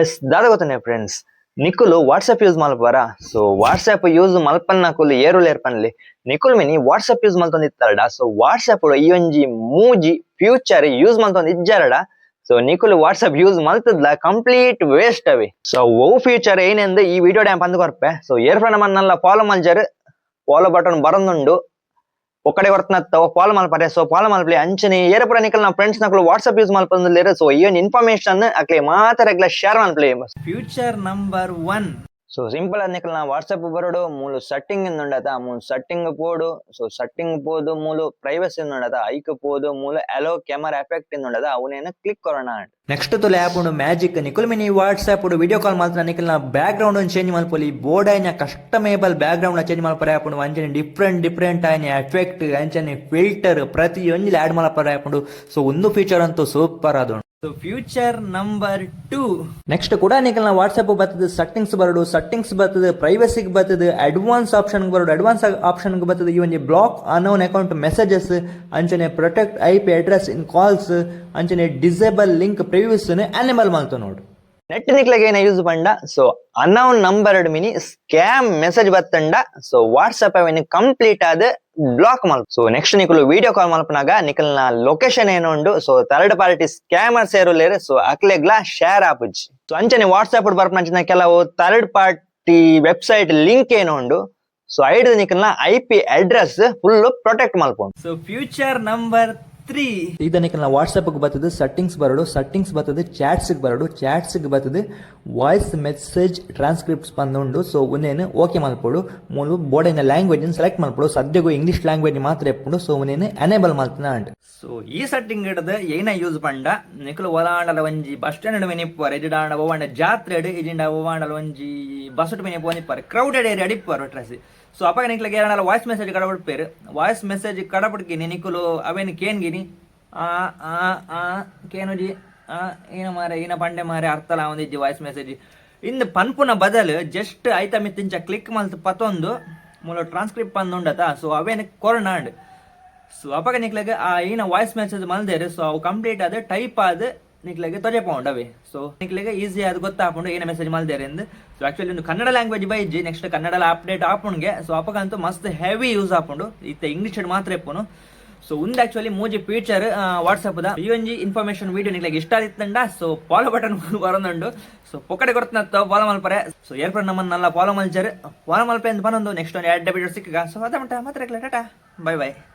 S, ದಾದ ಗೊತ್ತಾನೆ friends ನಿಖುಲು ವಾಟ್ಸಪ್ ಯೂಸ್ ಮಲ್ಪಾರ ಸೊ ವಾಟ್ಸಪ್ ಯೂಸ್ ಮಲ್ಪನ್ನ ನಕುಲು ಏರುಲ್ ಏರ್ಪನ್ಲಿ. ನಿಖುಲ್ ಮಿನಿ ವಾಟ್ಸಪ್ ಯೂಸ್ ಮಲ್ತೊಂದಿತ್ತಾರಡ ಸೊ ವಾಟ್ಸಪ್ ಈ ಒಂಜಿ ಮೂಜಿ ಫ್ಯೂಚರ್ ಯೂಸ್ ಮಲ್ತೊಂದು ಇಜ್ಜಾರಡ ಸೊ ನಿಖುಲ್ ವಾಟ್ಸಪ್ ಯೂಸ್ ಮಲ್ತದ್ಲ ಕಂಪ್ಲೀಟ್ ವೇಸ್ಟ್ ಅವಿ. ಸೊ ಓ ಫ್ಯೂಚರ್ ಏನೆಂದು ಈ ವಿಡಿಯೋ ಡ್ಯಾಮ್ ಅಂದ್ಕೊರ್ಪೆ ಸೊ ಏರ್ಫ್ರೆಂಡ್ ಮನ್ನಲ್ಲ ಫಾಲೋ ಮಲ್ಜರ್. ಫಾಲೋ ಬಟನ್ ಬರಂದುಂಡು. ಒಕ್ಕಡೆ ಹೊರ್ತನತ್ತ ಫಾಲೋ ಮಲ್ಪರೆ ಸೊ, ಫಾಲೋ ಮಲ್ಪಲಿ ಅಂಚನೆ, ಏರಪುರ ನಿಕಲ್ ನಮ್ಮ ಫ್ರೆಂಡ್ಸ್ ನಕಲು ವಾಟ್ಸಪ್ ಯೂಸ್ ಮಲ್ಪಂದಿಲ್ಲ ಸೊ ಈ ಇನ್ಫಾರ್ಮೇಶನ್ ಅಕ್ಲೆ ಮಾತ್ರ ಅಕ್ಲೇ share ಮಲ್ಪಲಿ feature number one so simple ಆದ ನಿಕಲ್ ನಾ ವಾಟ್ಸಪ್ ಬರೋಡು, ಮೂಲು ಸೆಟ್ಟಿಂಗ್ ಉಂಡತ ಮೂಲು ಸೆಟ್ಟಿಂಗ್ ಪೋಡು ಸೊ ಸೆಟ್ಟಿಂಗ್ ಪೋದು, ಮೂಲು ಪ್ರೈವಸಿ ಉಂಡತ ಐಕ್ ಪೋದು, ಮೂಲು ಅಲೋ ಕ್ಯಾಮರಾ ಎಫೆಕ್ಟ್ ನೋಡದ ಅವನೇನ ಕ್ಲಿಕ್ ಕೊರೋಣ ನೆಕ್ಸ್ಟ್ ತುಲೆ ಆ್ಯಪ್ ಉಂಡು ಮ್ಯಾಜಿಕ್ ನಿಕುಲ್ ಮಿನಿ ವಾಟ್ಸ್ಆಪ್ ಉಂಡು ವಿಡಿಯೋ ಕಾಲ್ ಮಾತ್ರ ನಿಕಲ್ನ ಬ್ಯಾಕ್ ಗ್ರೌಂಡ್ ಚೇಂಜ್ ಮಲ್ಪೊಲಿ ಬೋರ್ಡ್ ಆಯ್ನ ಕಸ್ಟಮೇಬಲ್ ಬ್ಯಾಕ್ ಗ್ರೌಂಡ್ ಚೇಂಜ್ ಮಲ್ಪರೆ ಆ್ಯಪ್ ಉಂಡು ಅಂಚನೆ ಡಿಫ್ರೆಂಟ್ ಡಿಫ್ರೆಂಟ್ ಆಯ್ನ ಎಫೆಕ್ಟ್ ಅಂಚನೆ ಫಿಲ್ಟರ್ ಪ್ರತಿಯೊಂದು ಆ್ಯಡ್ ಮಲ್ಪರೆ ಆ್ಯಪ್ ಉಂಡು. ಸೊ ಒಂದು ಫೀಚರ್ ಅಂತೂ ಸೂಪರ್ ಅದು so feature number two next ಕೂಡ ನಿಕಲ್ನ ವಾಟ್ಸಪ್ ಬರ್ತದೆ ಸೆಟ್ಟಿಂಗ್ಸ್ ಬರೋದು ಸೆಟ್ಟಿಂಗ್ಸ್ ಬರ್ತದೆ ಪ್ರೈವಸಿಗೆ ಬರ್ತದೆ ಅಡ್ವಾನ್ಸ್ ಆಪ್ಷನ್ ಬರೋದು ಅಡ್ವಾನ್ಸ್ ಆಪ್ಷನ್ ಬರ್ತದೆ, ಈ ಒಂದು ಬ್ಲಾಕ್ ಅನೌನ್ ಅಕೌಂಟ್ ಮೆಸೇಜಸ್ ಅಂಚನೆ protect I P address in calls ಅಂಚನೆ ಡಿಸೇಬಲ್ ಲಿಂಕ್ ಪ್ರಿವ್ಯೂಸ್ ಅನಿಮಲ್ ಮಾಡ್ತು ನೋಡು. ನೆಟ್ ನಿಕ್ಲೆಗೆ ಏನ ಯೂಸ್ ಪಂಡ? ಸೊ ಅನ್ನೌನ್ ನಂಬರ್ ಮಿನಿ ಸ್ಕ್ಯಾಮ್ ಮೆಸೇಜ್ ಬತ್ತಂಡ. ಸೊ ವಾಟ್ಸಪ್ ಅವೆನ್ ಕಂಪ್ಲೀಟ್ ಆದ್ ಬ್ಲಾಕ್ ಮಾಲ್. ಸೊ ನೆಕ್ಸ್ಟ್ ನಿಕ್ಲು ವಿಡಿಯೋ ಕಾಲ್ ಮಲ್ಪನಾಗ ನಿಕಲ್ನ ಲೊಕೇಶನ್ ಏನು ಉಂಡು? ಸೊ ಥರ್ಡ್ ಪಾರ್ಟಿ ಸ್ಕ್ಯಾಮರ್ಸ್ ಏರುಲೇರು ಸೊ ಅಕ್ಲೆಗ್ಲ ಶೇರ್ ಆಪುಜಿ. ಸೊ ಅಂಚನೆ ವಾಟ್ಸಪ್ ಬರ್ಪಂಚಿನ ಕೆಲವು ಥರ್ಡ್ ಪಾರ್ಟಿ ವೆಬ್ಸೈಟ್ ಲಿಂಕ್ ಏನು ಉಂಡು? ಸೊ ಐಡ್ ನಿಕಲ್ನ I P address full protect ಮಲ್ಪುಂಡು. ಸೊ ಫ್ಯೂಚರ್ ನಂಬರ್ ತ್ರೀ ಇದನ್ನ ನಾವು ವಾಟ್ಸಪ್ಗೆ ಬರ್ತದೆ ಸೆಟ್ಟಿಂಗ್ಸ್ ಬರೋದು ಸೆಟ್ಟಿಂಗ್ಸ್ ಬರ್ತದೆ ಚಾಟ್ಸ್ಗೆ ಬರೋದು ಚಾಟ್ಸ್ಗೆ ಬರ್ತದೆ ವಾಯ್ಸ್ ಮೆಸೇಜ್ ಟ್ರಾನ್ಸ್ಕ್ರಿಪ್ಟ್ಸ್ ಬಂದುಂಡು ಸೊ ಒಂದೇನು ಓಕೆ ಮಲ್ಪೋಡು ಮೂಲು ಬೋರ್ಡಿನ ಲ್ಯಾಂಗ್ವೇಜ್ ಸೆಲೆಕ್ಟ್ ಮಾಡ್ಬೋದು ಸದ್ಯಗೂ ಇಂಗ್ಲೀಷ್ ಲ್ಯಾಂಗ್ವೇಜ್ ಮಾತ್ರ ಎಪ್ಪುಡು ಸೊ ಒಂದೇನು ಎನೇಬಲ್ ಮಾಡ್ತಾನೆ ಅಂಡ್ ಸೊ ಈ ಸೆಟ್ಟಿಂಗ್ ಹಿಡಿದು ಏನ ಯೂಸ್ ಪಂಡ? ನಿಕಲು ಒಲಾಂಡಲ ಒಂಜಿ ಬಸ್ ಸ್ಟ್ಯಾಂಡ್ ಮೆನಿಪ್ಪರ್ ಇಜಿಡಾಂಡ ಒವಾಂಡ ಜಾತ್ರೆ ಇಜಿಂಡ ಒವಾಂಡಲ ಒಂಜಿ ಬಸ್ ಮೆನಿಪ್ ಒನಿಪ್ಪರ್ ಕ್ರೌಡೆಡ್ ಏರಿಯಾ ಅಡಿಪ್ಪರ್ ಟ್ರಸ್ ಸೊ ಅಪ್ಪ ನಿಖಲಿಗೆ ಏನಾಲ ವಾಯ್ಸ್ ಮೆಸೇಜ್ ಕಡಬಿಡ್ಪೇರು ವಾಯ್ಸ್ ಮೆಸೇಜ್ ಕಡಬಿಡ್ಕಿನಿ ನಿಕುಲು ಅವೇನು ಆ ಆ ಆ ಕೇನುಜಿ ಆ, ಏನ ಮಾರೆ ಏನ ಪಂಡೆ ಮಾರೆ ಅರ್ಥಲ ಒಂದಿಜ್ಜಿ ವಾಯ್ಸ್ ಮೆಸೇಜ್ ಇಂದು ಪನ್ಪುನ ಬದಲು ಜಸ್ಟ್ ಐತ ಮಿತ್ತಿಂಚ ಕ್ಲಿಕ್ ಮಲ್ತ್ ಪತೊಂದು, ಮೂಲ ಟ್ರಾನ್ಸ್ಕ್ರಿಪ್ಟ್ ಪಂದುಂಡತ ಸೊ ಅವೇನು ಕೊರನಾಡ್ ಸೊ ಅಪಗ ನಿಕ್ಲೆಗೆ ಆ ಏನ ವಾಯ್ಸ್ ಮೆಸೇಜ್ ಮಲ್ದೇರು ಸೊ ಅವು ಕಂಪ್ಲೀಟ್ ಆದ ಟೈಪ್ ಆದ ನಿಕ್ಲಾಗೆ ತೊಜೆಪೌಂಡ್ ಅವೆ. ಸೊ ನಿಕ್ಲಾಗೆ ಈಸಿ ಅದು ಗೊತ್ತಾಪುಂಡು ಏನ ಮೆಸೇಜ್ ಮಲ್ದೇರಿ ಎಂದು ಸೊ ಆಕ್ಚುಲಿ ಒಂದು ಕನ್ನಡ ಲ್ಯಾಂಗ್ವೇಜ್ ಬೈಜಿ ನೆಕ್ಸ್ಟ್ ಕನ್ನಡ ಅಪ್ಡೇಟ್ ಆಪುಣ್ಗೆ. ಸೊ ಅಪಗಂತೂ ಮಸ್ತ್ ಹೆವಿ ಯೂಸ್ ಆಪುಂಡು. ಇತ್ತ ಇಂಗ್ಲಿಷ್ ಮಾತ್ರ ಎಪ್ಪುನು ಸೊ ಒಂದು ಆಕ್ಚುಲಿ ಮೋಜಿ ಫೀಚರ್ ವಾಟ್ಸ್ಆಪ್ ಈ ಒಂಜಿ ಇನ್ಫಾರ್ಮೇಶನ್ ವಿಡಿಯೋ ನಿಮಗೆ ಇಷ್ಟ ಆದಿತ್ತಂಡ. ಸೊ ಫಾಲೋ ಬಟನ್ ಬರೋದಂಡು ಸೊ ಪೊಕಡೆ ಕೊಡ್ತಾ ಫಾಲೋ ಮಲ್ಪರೆ ಸೊ ಏರ್ಪಡ್ ನಮ್ಮನ್ನೆಲ್ಲ ಫಾಲೋ ಮಲ್ಚರ್ ಫಾಲೋ ಮಲ್ಪೆ ಅಂತ ಬಂದು ನೆಕ್ಸ್ಟ್ ಒಂದು ಎರಡು ಸಿಕ್ಕ ಸೊ ಅದ ಮಟ್ಟ, ಮಾತ್ರ ಟಾಟಾ. Bye bye